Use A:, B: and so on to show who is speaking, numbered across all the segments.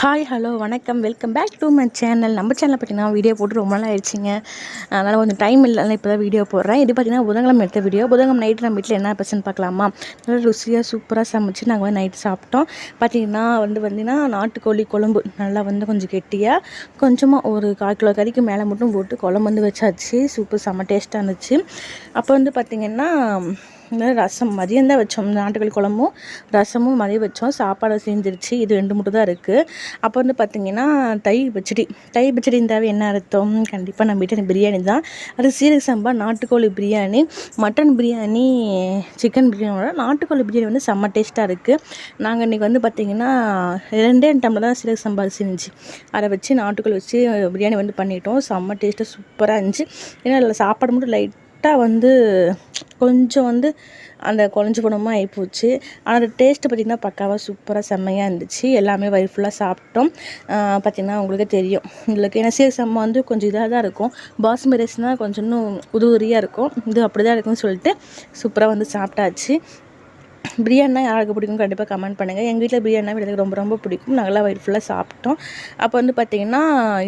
A: Hi hello வணக்கம். Welcome back to my channel நம்ம சேனலில் பார்த்தீங்கன்னா வீடியோ போட்டு ரொம்ப நாள் ஆயிடுச்சிங்க. அதனால் கொஞ்சம் டைம் இல்லை இப்போ தான் வீடியோ போடுறேன். இது பார்த்தீங்கன்னா புதன்கிழமை எடுத்த வீடியோ புதன்கிழமை நைட்டு நம்ம வீட்டில் என்ன பிரச்சனை பார்க்கலாமா நல்லா ருசியாக சூப்பராக சமைச்சு நாங்கள் வந்து நைட்டு சாப்பிட்டோம். பார்த்தீங்கன்னா வந்து பார்த்தீங்கன்னா நாட்டுக்கோழி குழம்பு நல்லா வந்து கொஞ்சம் கெட்டியாக கொஞ்சமாக ஒரு கால் கிலோ கறிக்கு மேலே மட்டும் போட்டு குழம்பு வந்து வச்சாச்சு. சூப்பர் செம்ம டேஸ்ட்டாக இருந்துச்சு. அப்போ வந்து பார்த்திங்கன்னா ரசம் மதியம் தான் வச்சோம். நாட்டுக்கோழி குழம்பும் ரசமும் மதியம் வச்சோம். சாப்பாடு செஞ்சிருச்சு. இது ரெண்டு மட்டும் தான் இருக்குது அப்போ வந்து பார்த்திங்கன்னா தை பச்சடி. தை பச்சடி இருந்தாவே என்ன அர்த்தம்? கண்டிப்பாக நம்ம வீட்டில் பிரியாணி தான். அது சீரக சம்பா நாட்டுக்கோழி பிரியாணி மட்டன் பிரியாணி சிக்கன் பிரியாணியோட நாட்டுக்கோழி பிரியாணி வந்து செம்ம டேஸ்ட்டாக இருக்குது நாங்கள் இன்றைக்கி வந்து பார்த்திங்கன்னா ரெண்டே டம்ளர் தான் சீரக சம்பா செஞ்சு அதை வச்சு நாட்டுக்கோழி வச்சு பிரியாணி வந்து பண்ணிட்டோம். செம்ம டேஸ்ட்டாக சூப்பராக இருந்துச்சு. ஏன்னா அதில் சாப்பாடு மட்டும் லைட்டாக வந்து கொஞ்சம் வந்து அந்த குழஞ்சி போனமாக ஆகிப்போச்சு ஆனால் அந்த டேஸ்ட்டு பார்த்திங்கன்னா பக்காவாக சூப்பராக செம்மையாக இருந்துச்சு. எல்லாமே வயிறு ஃபுல்லாக சாப்பிட்டோம். பார்த்திங்கன்னா உங்களுக்கு தெரியும். உங்களுக்கு ஏன்னா சீரக சம்மா வந்து கொஞ்சம் இதாக தான் இருக்கும். பாஸ்மதி ரைஸ்னால் கொஞ்சம் இன்னும் உதுவுரியாக இருக்கும். இது அப்படி தான் இருக்கும்னு சொல்லிட்டு சூப்பராக வந்து சாப்பிட்டாச்சு. பிரியாணினா யாருக்கு பிடிக்கும் கண்டிப்பாக கமெண்ட் பண்ணுங்கள் எங்கள் வீட்டில் பிரியாணினா எனக்கு ரொம்ப ரொம்ப பிடிக்கும். நாங்களாம் வயிறு ஃபுல்லாக சாப்பிட்டோம். அப்போ வந்து பார்த்திங்கன்னா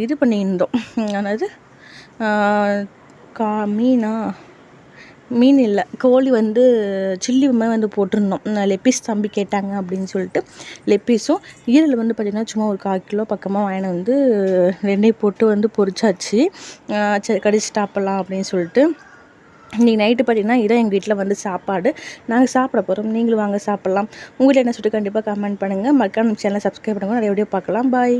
A: இது பண்ணியிருந்தோம். அதாவது கா மீனா? மீன் இல்லை. கோழி வந்து சில்லி மாதிரி வந்து போட்டிருந்தோம். லெப்பீஸ் தம்பி கேட்டாங்க அப்படின்னு சொல்லிட்டு லெப்பீஸும் ஈரல் வந்து பார்த்திங்கன்னா சும்மா ஒரு கால் கிலோ பக்கமாக வாங்கின வந்து ரெண்டையும் போட்டு வந்து பொரிச்சாச்சு. சரி கடிச்சு சாப்பிட்லாம் அப்படின்னு சொல்லிட்டு. இன்றைக்கி நைட்டு பார்த்தீங்கன்னா இதான் எங்கள் வீட்டில் வந்து சாப்பாடு. நாங்கள் சாப்பிட போகிறோம் நீங்களும் வாங்க சாப்பிட்லாம். உங்கள்கிட்ட என்ன சொல்லிட்டு கண்டிப்பாக கமெண்ட் பண்ணுங்கள் மக்கான சேனலை சப்ஸ்கிரைப் பண்ணுங்கள் நிறைய வீடியோ பார்க்கலாம். பாய்